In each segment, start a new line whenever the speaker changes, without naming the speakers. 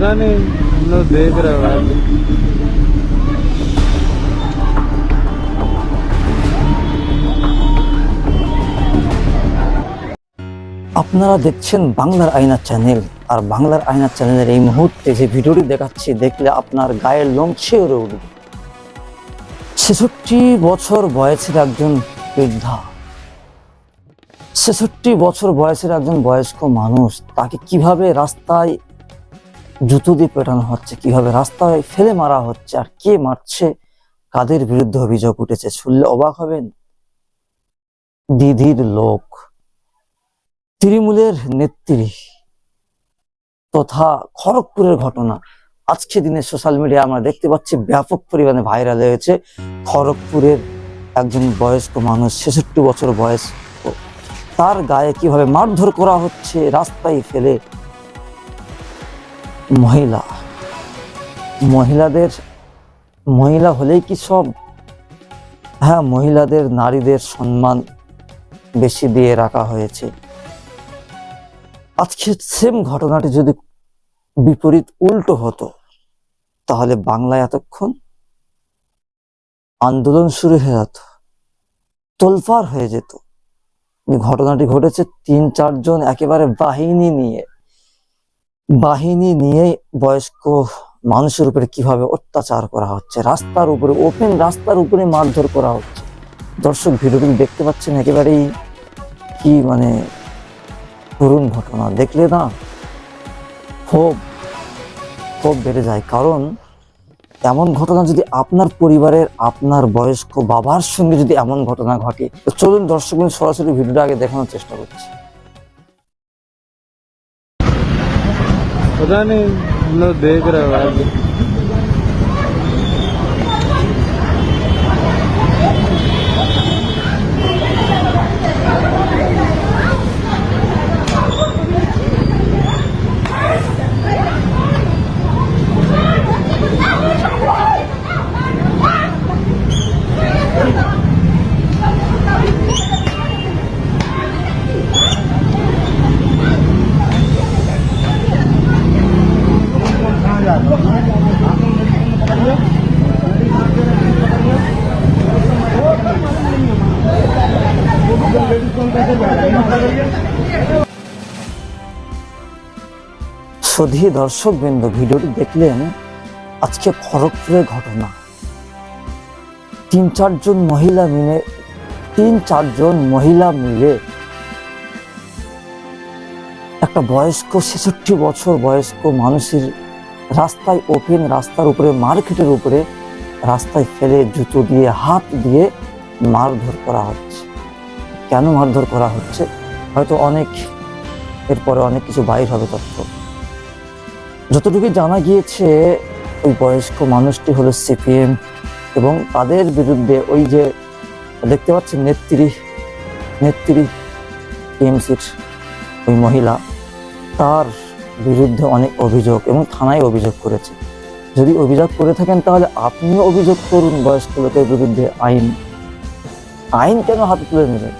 पता नहीं हम लोग देख रहे हो आज
আপনারা দেখছেন বাংলার আয়না চ্যানেল আর বাংলার আয়না চ্যানেলের এই মুহূর্তে যে ভিডিওটি দেখাচ্ছি দেখলে আপনার গায়ের লোম শিওরে উঠবে ছেষট্টি বছর বয়সের একজন বৃদ্ধা ছেষট্টি বছর বয়সের একজন বয়স্ক মানুষ তাকে কিভাবে রাস্তায় জুতো দিয়ে পেটানো হচ্ছে, কীভাবে রাস্তায় ফেলে মারা হচ্ছে আর কে মারছে, কাদের বিরুদ্ধে অভিযোগ উঠেছে, শুনলে অবাক হবেন দিদির লোক। তৃণমূলের নেত্রী তথা খড়গপুরের ঘটনা। আজকে দিনে সোশ্যাল মিডিয়া আমরা দেখতে পাচ্ছি, ব্যাপক পরিমাণে ভাইরাল হয়েছে খড়গপুরের একজন বয়স্ক মানুষ, ছেষট্টি বছর বয়স। তার গায়ে কীভাবে মারধর করা হচ্ছে, রাস্তায় ফেলে মহিলা। মহিলাদের, মহিলা হলেই কি সব? হ্যাঁ মহিলাদের নারীদের সম্মান বেশি দিয়ে রাখা হয়েছে। আজকে সেম ঘটনাটি যদি বিপরীত উল্টো হতো, তাহলে বাংলায় এতক্ষণ আন্দোলন শুরু হয়ে যেত তোলফার হয়ে যেত। ঘটনাটি ঘটেছে তিন চারজন একেবারে বাহিনী নিয়ে। বাহিনী নিয়ে বয়স্ক মানুষের উপরে কীভাবে অত্যাচার করা হচ্ছে? রাস্তার উপরে ওপেন রাস্তার উপরে মারধর করা হচ্ছে। দর্শক, ভিডিওটি দেখতে পাচ্ছেন একেবারেই কি মানে করুণ ঘটনা। দেখলে না, ক্ষোভ ক্ষোভ বেড়ে যায়। কারণ এমন ঘটনা যদি আপনার পরিবারের, আপনার বয়স্ক বাবার সঙ্গে যদি এমন ঘটনা ঘটে, তো চলুন দর্শক সরাসরি ভিডিওটা আগে দেখানোর চেষ্টা করছি।
पता नहीं हम लोग देख रहे हो
সধি দর্শক বৃন্দ ভিডিওটি দেখলেন আজকে খড়গপুরের ঘটনা। তিন চারজন মহিলা মিলে তিন চারজন মহিলা মিলে একটা বয়স্ক ছেষট্টি বছর বয়স্ক মানুষের রাস্তায় ওপেন রাস্তার উপরে, মার্কেটের উপরে রাস্তায় ফেলে জুতো দিয়ে, হাত দিয়ে মারধর করা হচ্ছে। কেন মারধর করা হচ্ছে? হয়তো অনেক, এরপরে অনেক কিছু বাইর হবে তথ্য। যতটুকু জানা গিয়েছে, ওই বয়স্ক মানুষটি হলো সিপিএম এবং তাদের বিরুদ্ধে ওই যে দেখতে পাচ্ছেন নেত্রী নেত্রী টিএমসির ওই মহিলা, তার বিরুদ্ধে অনেক অভিযোগ এবং থানায় অভিযোগ করেছে। যদি অভিযোগ করে থাকেন তাহলে আপনিও অভিযোগ করুন বয়স্ক লোকের বিরুদ্ধে আইন। আইন কেন হাতে তুলে নেবেন?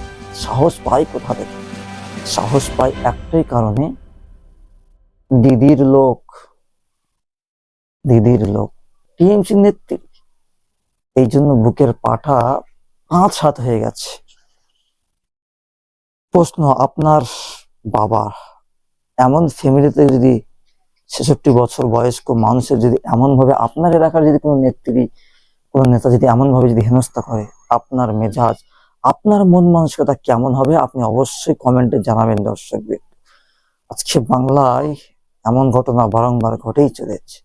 সাহস পাই কোথা থেকে? সাহস পাই একটাই কারণে দিদির লোক দিদির লোক, টিএমসি নেত্রী। এই জন্য বুকের পাঠা পাঁচ হাত হয়ে গেছে। প্রশ্ন, আপনার বাবা এমন ফ্যামিলিতে যদি ছেষট্টি বছর বয়স্ক মানুষের যদি এমন ভাবে আপনার এলাকার যদি কোনো নেত্রী, কোনো নেতা যদি এমন ভাবে যদি হেনস্থা করে, আপনার মেজাজ, আপনার মন মানসিকতা কেমন হবে, আপনি অবশ্যই কমেন্টে জানাবেন দর্শকদের। আজকে বাংলায় এমন ঘটনা বারংবার ঘটেই চলেছে।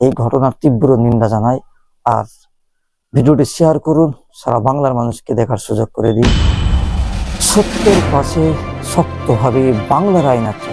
এই ঘটনার তীব্র নিন্দা জানাই, আর ভিডিওটি শেয়ার করুন, সারা বাংলার মানুষকে দেখার সুযোগ করে দিন। সত্যের পাশে শক্তভাবে বাংলার আইন আছে।